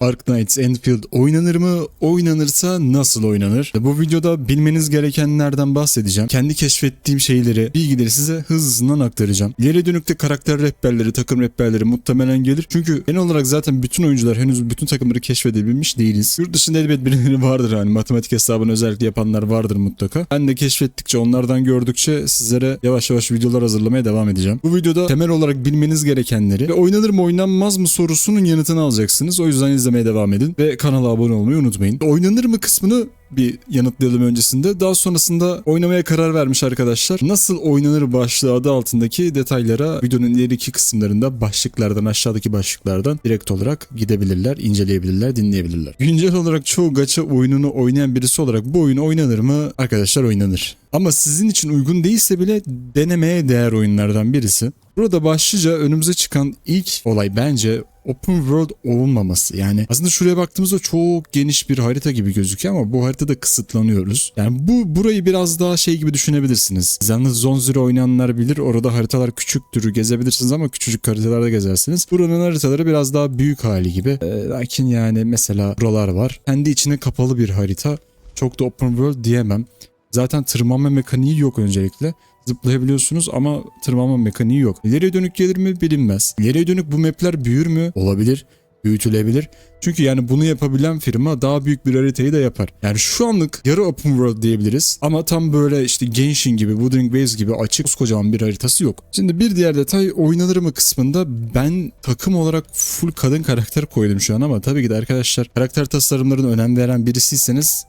Ark Knights Enfield oynanır mı? Oynanırsa nasıl oynanır? Bu videoda bilmeniz gerekenlerden bahsedeceğim. Kendi keşfettiğim şeyleri, bilgileri size hızlısından aktaracağım. İleri dönükte karakter rehberleri, takım rehberleri muhtemelen gelir. Çünkü genel olarak zaten bütün oyuncular henüz bütün takımları keşfedebilmiş değiliz. Yurt dışında elbet birileri vardır hani matematik hesabını özellikle yapanlar vardır mutlaka. Ben de keşfettikçe onlardan gördükçe sizlere yavaş yavaş videolar hazırlamaya devam edeceğim. Bu videoda temel olarak bilmeniz gerekenleri ve oynanır mı oynanmaz mı sorusunun yanıtını alacaksınız. O yüzden izlemeye devam edin ve kanala abone olmayı unutmayın. Oynanır mı kısmını bir yanıtlayalım öncesinde. Daha sonrasında oynamaya karar vermiş arkadaşlar. Nasıl oynanır başlığı adı altındaki detaylara videonun ileriki kısımlarında başlıklardan aşağıdaki başlıklardan direkt olarak gidebilirler, inceleyebilirler, dinleyebilirler. Güncel olarak çoğu gacha oyununu oynayan birisi olarak bu oyun oynanır mı? Arkadaşlar oynanır. Ama sizin için uygun değilse bile denemeye değer oyunlardan birisi. Burada başlıca önümüze çıkan ilk olay bence open world olmaması. Yani aslında şuraya baktığımızda çok geniş bir harita gibi gözüküyor ama bu haritada kısıtlanıyoruz. Yani bu burayı biraz daha şey gibi düşünebilirsiniz. Yalnız Zone Zero oynayanlar bilir. Orada haritalar küçüktür. Gezebilirsiniz ama küçücük haritalarda gezersiniz. Buranın haritaları biraz daha büyük hali gibi. Ee, lakin yani mesela buralar var. Kendi içine kapalı bir harita. Çok da open world diyemem. Zaten tırmanma mekaniği yok öncelikle. Zıplayabiliyorsunuz ama tırmanma mekaniği yok. İleriye dönük gelir mi bilinmez. İleriye dönük bu mapler büyür mü? Olabilir. Büyütülebilir. Çünkü yani bunu yapabilen firma daha büyük bir haritayı da yapar. Yani şu anlık yarı open world diyebiliriz. Ama tam böyle işte Genshin gibi, Wuthering Waves gibi açık kocaman bir haritası yok. Şimdi bir diğer detay oynanır mı kısmında ben takım olarak full kadın karakter koydum şu an ama tabii ki de arkadaşlar karakter tasarımlarına önem veren birisiyseniz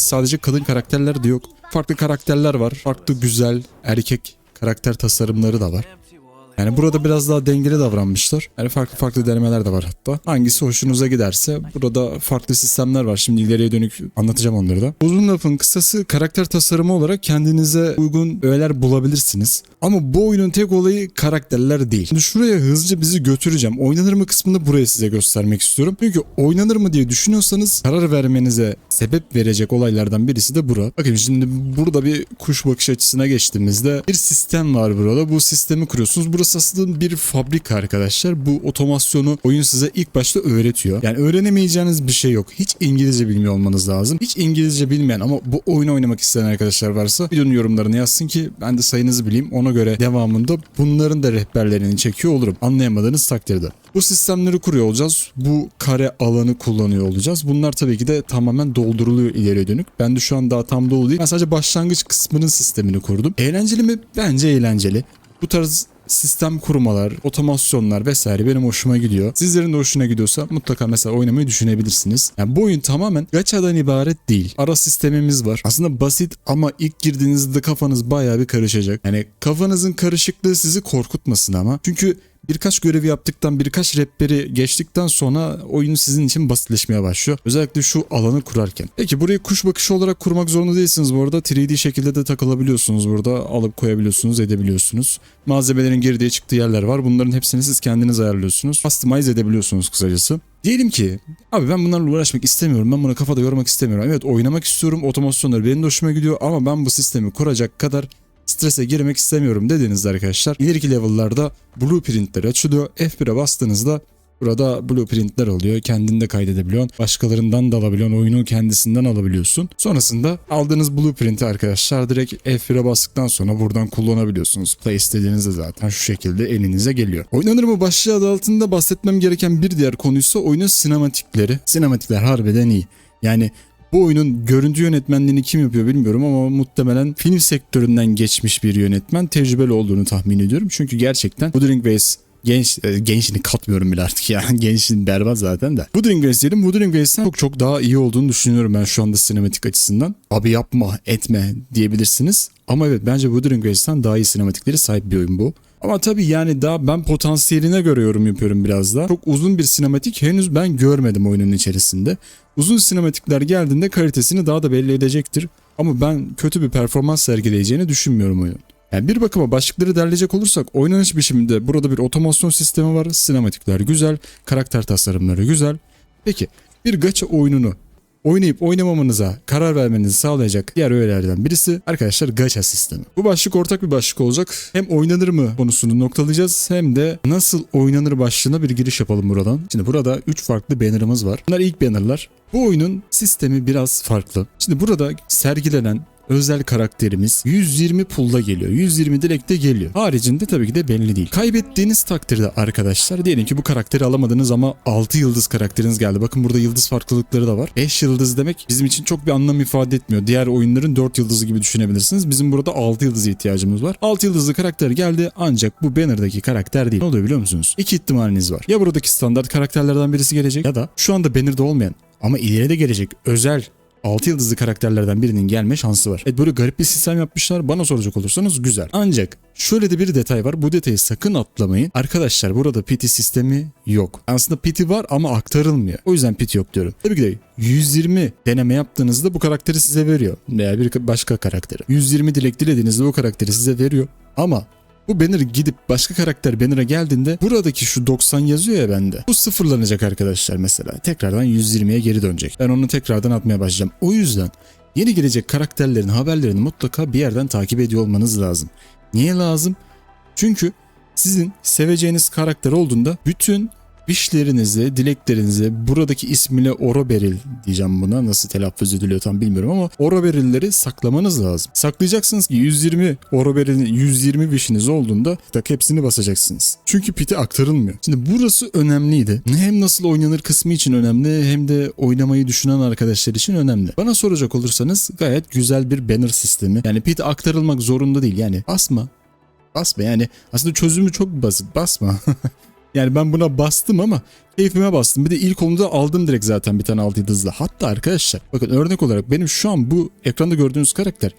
sadece kadın karakterler de yok. Farklı karakterler var. Farklı güzel erkek karakter tasarımları da var. Yani burada biraz daha dengeli davranmışlar. Yani farklı farklı denemeler de var hatta. Hangisi hoşunuza giderse burada farklı sistemler var. Şimdi ileriye dönük anlatacağım onları da. Uzun lafın kısası karakter tasarımı olarak kendinize uygun öğeler bulabilirsiniz. Ama bu oyunun tek olayı karakterler değil. Şimdi şuraya hızlıca bizi götüreceğim. Oynanır mı kısmını buraya size göstermek istiyorum. Çünkü oynanır mı diye düşünüyorsanız karar vermenize sebep verecek olaylardan birisi de bura. Bakın şimdi burada bir kuş bakış açısına geçtiğimizde bir sistem var burada. Bu sistemi kuruyorsunuz. Burası aslında bir fabrika arkadaşlar. Bu otomasyonu oyun size ilk başta öğretiyor. Yani öğrenemeyeceğiniz bir şey yok. Hiç İngilizce bilmiyor olmanız lazım. Hiç İngilizce bilmeyen ama bu oyunu oynamak isteyen arkadaşlar varsa videonun yorumlarını yazsın ki ben de sayınızı bileyim. Ona göre devamında bunların da rehberlerini çekiyor olurum. Anlayamadığınız takdirde. Bu sistemleri kuruyor olacağız. Bu kare alanı kullanıyor olacağız. Bunlar tabii ki de tamamen dolduruluyor ileriye dönük. Ben de şu an daha tam dolu değil. Ben sadece başlangıç kısmının sistemini kurdum. Eğlenceli mi? Bence eğlenceli. Bu tarz sistem kurmalar, otomasyonlar vesaire benim hoşuma gidiyor. Sizlerin de hoşuna gidiyorsa mutlaka mesela oynamayı düşünebilirsiniz. Yani bu oyun tamamen gachadan ibaret değil. Ara sistemimiz var. Aslında basit ama ilk girdiğinizde kafanız bayağı bir karışacak. Yani kafanızın karışıklığı sizi korkutmasın ama. Çünkü birkaç görevi yaptıktan birkaç rehberi geçtikten sonra oyun sizin için basitleşmeye başlıyor. Özellikle şu alanı kurarken. Peki burayı kuş bakışı olarak kurmak zorunda değilsiniz bu arada. 3D şekilde de takılabiliyorsunuz burada. Alıp koyabiliyorsunuz, edebiliyorsunuz. Malzemelerin girdiği çıktığı yerler var. Bunların hepsini siz kendiniz ayarlıyorsunuz. Customize edebiliyorsunuz kısacası. Diyelim ki abi ben bunlarla uğraşmak istemiyorum. Ben buna kafada yormak istemiyorum. Evet oynamak istiyorum. Otomasyonları benim de hoşuma gidiyor ama ben bu sistemi kuracak kadar strese girmek istemiyorum dediğinizde arkadaşlar ileriki level'larda blueprintler açılıyor. F1'e bastığınızda Burada blueprintler oluyor. Kendinde kaydedebiliyorsun. Başkalarından da alabiliyorsun. Oyunu kendisinden alabiliyorsun. Sonrasında aldığınız blueprinti arkadaşlar direkt F1'e bastıktan sonra buradan kullanabiliyorsunuz. Play istediğinizde zaten şu şekilde elinize geliyor. Oynanır mı başlığı adı altında bahsetmem gereken bir diğer konuysa oyunun sinematikleri. Sinematikler harbiden iyi. Yani bu oyunun görüntü yönetmenliğini kim yapıyor bilmiyorum ama muhtemelen film sektöründen geçmiş bir yönetmen tecrübeli olduğunu tahmin ediyorum. Çünkü gerçekten Wuthering Waves genç e, gençliğini katmıyorum bile artık ya. Gençliğin berbat zaten de. Wuthering Waves diyelim. Wuthering Waves'ten çok çok daha iyi olduğunu düşünüyorum ben şu anda sinematik açısından. Abi yapma etme diyebilirsiniz. Ama evet bence Wuthering Waves'ten daha iyi sinematikleri sahip bir oyun bu. Ama tabii yani daha ben potansiyeline göre yorum yapıyorum biraz daha. Çok uzun bir sinematik henüz ben görmedim oyunun içerisinde. Uzun sinematikler geldiğinde kalitesini daha da belli edecektir. Ama ben kötü bir performans sergileyeceğini düşünmüyorum oyun. Yani bir bakıma başlıkları derleyecek olursak oynanış biçiminde burada bir otomasyon sistemi var. Sinematikler güzel, karakter tasarımları güzel. Peki bir gacha oyununu oynayıp oynamamanıza karar vermenizi sağlayacak diğer öğelerden birisi arkadaşlar gacha sistemi. Bu başlık ortak bir başlık olacak. Hem oynanır mı konusunu noktalayacağız hem de nasıl oynanır başlığına bir giriş yapalım buradan. Şimdi burada 3 farklı banner'ımız var. Bunlar ilk banner'lar. Bu oyunun sistemi biraz farklı. Şimdi burada sergilenen özel karakterimiz 120 pulla geliyor. 120 dilekte geliyor. Haricinde tabii ki de belli değil. Kaybettiğiniz takdirde arkadaşlar diyelim ki bu karakteri alamadınız ama 6 yıldız karakteriniz geldi. Bakın burada yıldız farklılıkları da var. 5 yıldız demek bizim için çok bir anlam ifade etmiyor. Diğer oyunların 4 yıldızı gibi düşünebilirsiniz. Bizim burada 6 yıldızı ihtiyacımız var. 6 yıldızlı karakter geldi ancak bu banner'daki karakter değil. Ne oluyor biliyor musunuz? İki ihtimaliniz var. Ya buradaki standart karakterlerden birisi gelecek ya da şu anda banner'da olmayan ama ileride gelecek özel 6 yıldızlı karakterlerden birinin gelme şansı var. Evet böyle garip bir sistem yapmışlar. Bana soracak olursanız güzel. Ancak şöyle de bir detay var. Bu detayı sakın atlamayın. Arkadaşlar burada piti sistemi yok. Aslında piti var ama aktarılmıyor. O yüzden piti yok diyorum. Tabii ki de 120 deneme yaptığınızda bu karakteri size veriyor. Veya bir başka karakteri. 120 dilek dilediğinizde bu karakteri size veriyor. Ama bu banner gidip başka karakter banner'a geldiğinde buradaki şu 90 yazıyor ya bende. Bu sıfırlanacak arkadaşlar mesela. Tekrardan 120'ye geri dönecek. Ben onu tekrardan atmaya başlayacağım. O yüzden yeni gelecek karakterlerin haberlerini mutlaka bir yerden takip ediyor olmanız lazım. Niye lazım? Çünkü sizin seveceğiniz karakter olduğunda bütün wishlerinizi, dileklerinizi buradaki ismiyle Oroberil diyeceğim buna. Nasıl telaffuz ediliyor tam bilmiyorum ama Oroberilleri saklamanız lazım. Saklayacaksınız ki 120 Oroberil'in 120 wishiniz olduğunda tak hepsini basacaksınız. Çünkü piti aktarılmıyor. Şimdi burası önemliydi. Hem nasıl oynanır kısmı için önemli hem de oynamayı düşünen arkadaşlar için önemli. Bana soracak olursanız gayet güzel bir banner sistemi. Yani pit aktarılmak zorunda değil. Yani basma. Basma yani aslında çözümü çok basit. Basma. Yani ben buna bastım ama keyfime bastım. Bir de ilk onu da aldım direkt zaten bir tane 6 yıldızla. Hatta arkadaşlar bakın örnek olarak benim şu an bu ekranda gördüğünüz karakter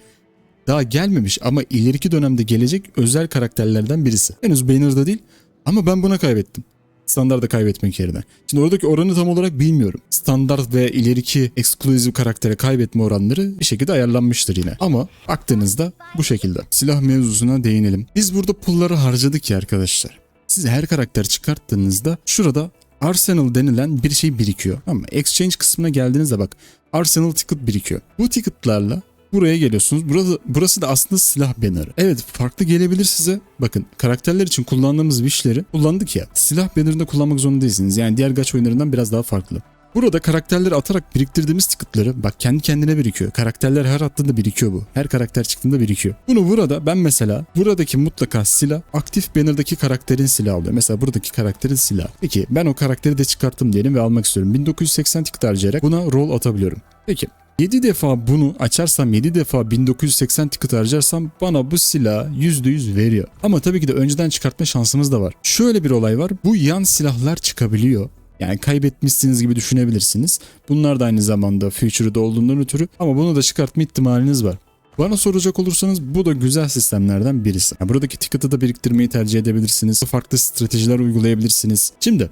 daha gelmemiş ama ileriki dönemde gelecek özel karakterlerden birisi. Henüz banner'da değil ama ben buna kaybettim. Standarda kaybetmek yerine. Şimdi oradaki oranı tam olarak bilmiyorum. Standart ve ileriki exclusive karaktere kaybetme oranları bir şekilde ayarlanmıştır yine. Ama baktığınızda bu şekilde. Silah mevzusuna değinelim. Biz burada pulları harcadık ya arkadaşlar. Siz her karakter çıkarttığınızda şurada Arsenal denilen bir şey birikiyor. Ama exchange kısmına geldiğinizde bak Arsenal ticket birikiyor. Bu ticketlarla buraya geliyorsunuz. Burası, burası da aslında silah bannerı. Evet farklı gelebilir size. Bakın karakterler için kullandığımız wishleri kullandık ya. Silah bannerında kullanmak zorunda değilsiniz. Yani diğer gacha oyunlarından biraz daha farklı. Burada karakterleri atarak biriktirdiğimiz ticketları bak kendi kendine birikiyor. Karakterler her attığında birikiyor bu. Her karakter çıktığında birikiyor. Bunu burada ben mesela buradaki mutlaka silah aktif banner'daki karakterin silahı oluyor. Mesela buradaki karakterin silahı. Peki ben o karakteri de çıkarttım diyelim ve almak istiyorum. 1980 ticket harcayarak buna roll atabiliyorum. Peki 7 defa bunu açarsam 7 defa 1980 ticket harcarsam bana bu silah %100 veriyor. Ama tabii ki de önceden çıkartma şansımız da var. Şöyle bir olay var. Bu yan silahlar çıkabiliyor. Yani kaybetmişsiniz gibi düşünebilirsiniz. Bunlar da aynı zamanda future'da olduğundan ötürü ama bunu da çıkartma ihtimaliniz var. Bana soracak olursanız bu da güzel sistemlerden birisi. Yani buradaki ticket'ı da biriktirmeyi tercih edebilirsiniz. Farklı stratejiler uygulayabilirsiniz. Şimdi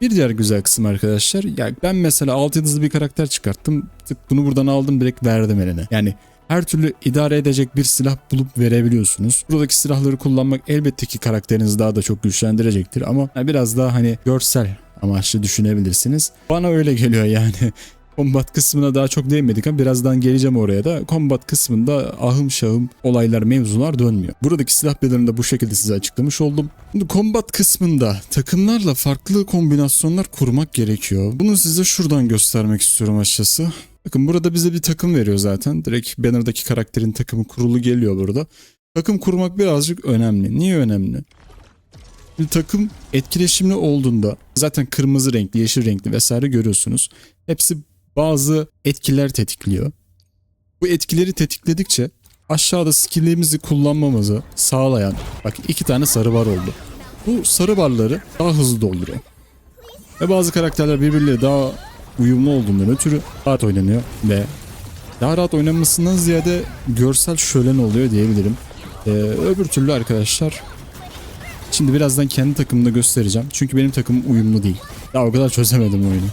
bir diğer güzel kısım arkadaşlar. Yani ben mesela 6 yıldızlı bir karakter çıkarttım. Tık bunu buradan aldım direkt verdim eline. Yani her türlü idare edecek bir silah bulup verebiliyorsunuz. Buradaki silahları kullanmak elbette ki karakterinizi daha da çok güçlendirecektir ama biraz daha hani görsel amaçlı düşünebilirsiniz. Bana öyle geliyor yani. Combat kısmına daha çok değinmedik ama birazdan geleceğim oraya da. Combat kısmında ahım şahım olaylar mevzular dönmüyor. Buradaki silah belerini de bu şekilde size açıklamış oldum. Şimdi combat kısmında takımlarla farklı kombinasyonlar kurmak gerekiyor. Bunu size şuradan göstermek istiyorum açıkçası. Bakın burada bize bir takım veriyor zaten. Direkt banner'daki karakterin takımı kurulu geliyor burada. Takım kurmak birazcık önemli. Niye önemli? Bir takım etkileşimli olduğunda zaten kırmızı renkli, yeşil renkli vesaire görüyorsunuz. Hepsi bazı etkiler tetikliyor. Bu etkileri tetikledikçe aşağıda skill'imizi kullanmamızı sağlayan bak iki tane sarı bar oldu. Bu sarı barları daha hızlı dolduruyor. Ve bazı karakterler birbirleriyle daha uyumlu olduğundan ötürü rahat oynanıyor ve daha rahat oynanmasından ziyade görsel şölen oluyor diyebilirim. Ee, öbür türlü arkadaşlar Şimdi birazdan kendi takımımda göstereceğim. Çünkü benim takımım uyumlu değil. Daha o kadar çözemedim oyunu.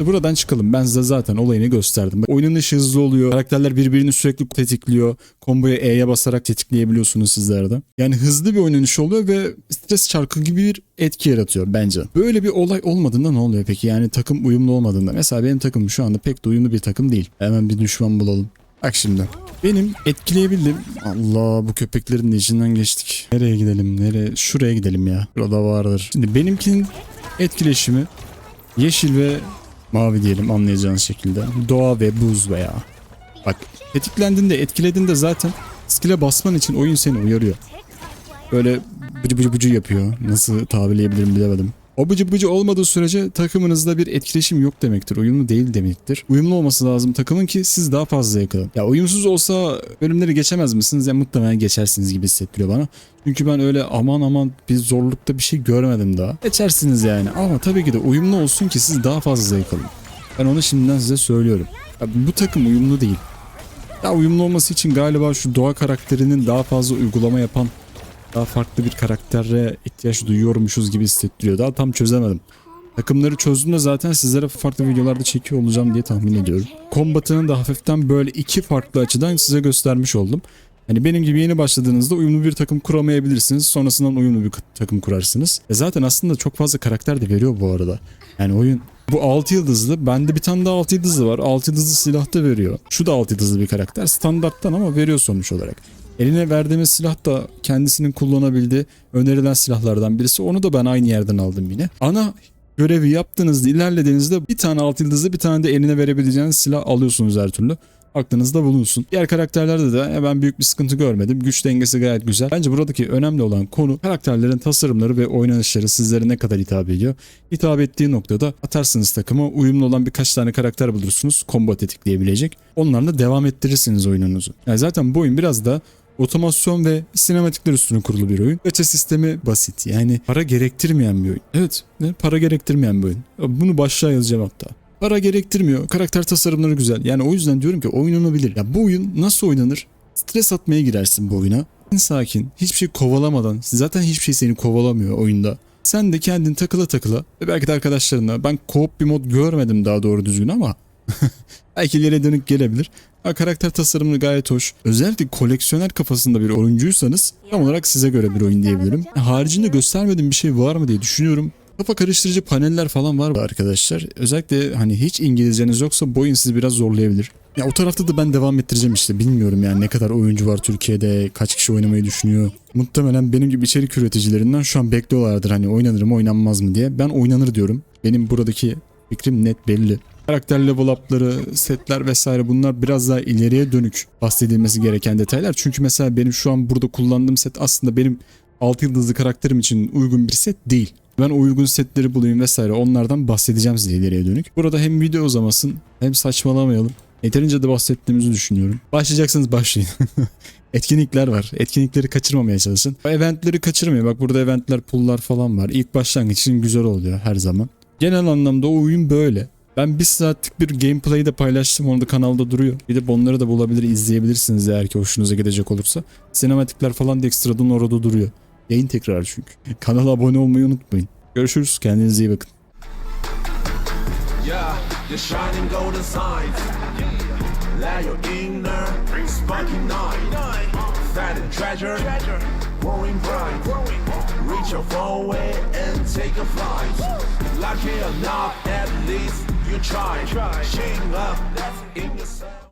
Buradan çıkalım. Ben size zaten olayını gösterdim. Bak, Oynanış hızlı oluyor. Karakterler birbirini sürekli tetikliyor. Komboya E'ye basarak tetikleyebiliyorsunuz sizler de. Yani hızlı bir oynanış oluyor ve stres çarkı gibi bir etki yaratıyor bence. Böyle bir olay olmadığında ne oluyor peki? Yani takım uyumlu olmadığında. Mesela benim takımım şu anda pek de uyumlu bir takım değil. Hemen bir düşman bulalım. Bak şimdi. Benim etkileyebildim. Allah bu köpeklerin de içinden geçtik. Nereye gidelim? Nereye? Şuraya gidelim ya. Burada vardır. Şimdi benimkinin etkileşimi yeşil ve mavi diyelim anlayacağınız şekilde. Doğa ve buz veya. Bak tetiklendiğinde etkiledin zaten skill'e basman için oyun seni uyarıyor. Böyle bıcı bıcı bıcı yapıyor. Nasıl tabirleyebilirim bilemedim. O bıcı bıcı olmadığı sürece takımınızda bir etkileşim yok demektir. Uyumlu değil demektir. Uyumlu olması lazım takımın ki siz daha fazla yakalın. Ya uyumsuz olsa bölümleri geçemez misiniz? Ya muhtemelen geçersiniz gibi hissettiriyor bana. Çünkü ben öyle aman aman bir zorlukta bir şey görmedim daha. Geçersiniz yani ama tabii ki de uyumlu olsun ki siz daha fazla yakalın. Ben onu şimdiden size söylüyorum. Ya bu takım uyumlu değil. Ya uyumlu olması için galiba şu doğa karakterinin daha fazla uygulama yapan daha farklı bir karaktere ihtiyaç duyuyormuşuz gibi hissettiriyor. Daha tam çözemedim. Takımları çözdüğümde zaten sizlere farklı videolarda çekiyor olacağım diye tahmin ediyorum. Kombatını da hafiften böyle iki farklı açıdan size göstermiş oldum. Hani benim gibi yeni başladığınızda uyumlu bir takım kuramayabilirsiniz. Sonrasından uyumlu bir takım kurarsınız. E zaten aslında çok fazla karakter de veriyor bu arada. Yani oyun bu 6 yıldızlı. Bende bir tane daha 6 yıldızlı var. 6 yıldızlı silah da veriyor. Şu da 6 yıldızlı bir karakter. Standarttan ama veriyor sonuç olarak. Eline verdiğimiz silah da kendisinin kullanabildiği önerilen silahlardan birisi. Onu da ben aynı yerden aldım yine. Ana görevi yaptığınızda ilerlediğinizde bir tane alt yıldızlı bir tane de eline verebileceğiniz silah alıyorsunuz her türlü. Aklınızda bulunsun. Diğer karakterlerde de e, ben büyük bir sıkıntı görmedim. Güç dengesi gayet güzel. Bence buradaki önemli olan konu karakterlerin tasarımları ve oynanışları sizlere ne kadar hitap ediyor. Hitap ettiği noktada atarsınız takıma uyumlu olan birkaç tane karakter bulursunuz. Combo tetikleyebilecek. Onlarla devam ettirirsiniz oyununuzu. Yani zaten bu oyun biraz da otomasyon ve sinematikler üstüne kurulu bir oyun. Gacha sistemi basit. Yani para gerektirmeyen bir oyun. Evet, ne? para gerektirmeyen bir oyun. Bunu başlığa yazacağım hatta. Para gerektirmiyor. Karakter tasarımları güzel. Yani o yüzden diyorum ki oynanabilir. Ya bu oyun nasıl oynanır? Stres atmaya girersin bu oyuna. Sakin, hiçbir şey kovalamadan, zaten hiçbir şey seni kovalamıyor oyunda. Sen de kendin takıla takıla ve belki de arkadaşlarına ben co-op bir mod görmedim daha doğru düzgün ama belki ileriye dönük gelebilir. Ha, karakter tasarımı gayet hoş. Özellikle koleksiyoner kafasında bir oyuncuysanız tam olarak size göre bir oyun diyebilirim. Haricinde göstermediğim bir şey var mı diye düşünüyorum. Kafa karıştırıcı paneller falan var arkadaşlar. Özellikle hani hiç İngilizceniz yoksa bu oyun sizi biraz zorlayabilir. Ya o tarafta da ben devam ettireceğim işte. Bilmiyorum yani ne kadar oyuncu var Türkiye'de, kaç kişi oynamayı düşünüyor. Muhtemelen benim gibi içerik üreticilerinden şu an bekliyorlardır hani oynanır mı oynanmaz mı diye. Ben oynanır diyorum. Benim buradaki fikrim net belli. Karakter level up'ları, setler vesaire bunlar biraz daha ileriye dönük bahsedilmesi gereken detaylar. Çünkü mesela benim şu an burada kullandığım set aslında benim 6 yıldızlı karakterim için uygun bir set değil. Ben uygun setleri bulayım vesaire onlardan bahsedeceğim size ileriye dönük. Burada hem video uzamasın hem saçmalamayalım. Yeterince de bahsettiğimizi düşünüyorum. Başlayacaksınız başlayın. Etkinlikler var. Etkinlikleri kaçırmamaya çalışın. Eventleri kaçırmayın. Bak burada eventler, pullar falan var. İlk başlangıç için güzel oluyor her zaman. Genel anlamda oyun böyle. Ben bir saatlik bir gameplay de paylaştım. Onu da kanalda duruyor. Bir de onları da bulabilir, izleyebilirsiniz eğer ki hoşunuza gidecek olursa. Sinematikler falan da ekstradan orada duruyor. Yayın tekrar çünkü. Kanala abone olmayı unutmayın. Görüşürüz. Kendinize iyi bakın. Yeah, the shining golden and take a flight. Lucky enough, at least you try. Shing up in yourself.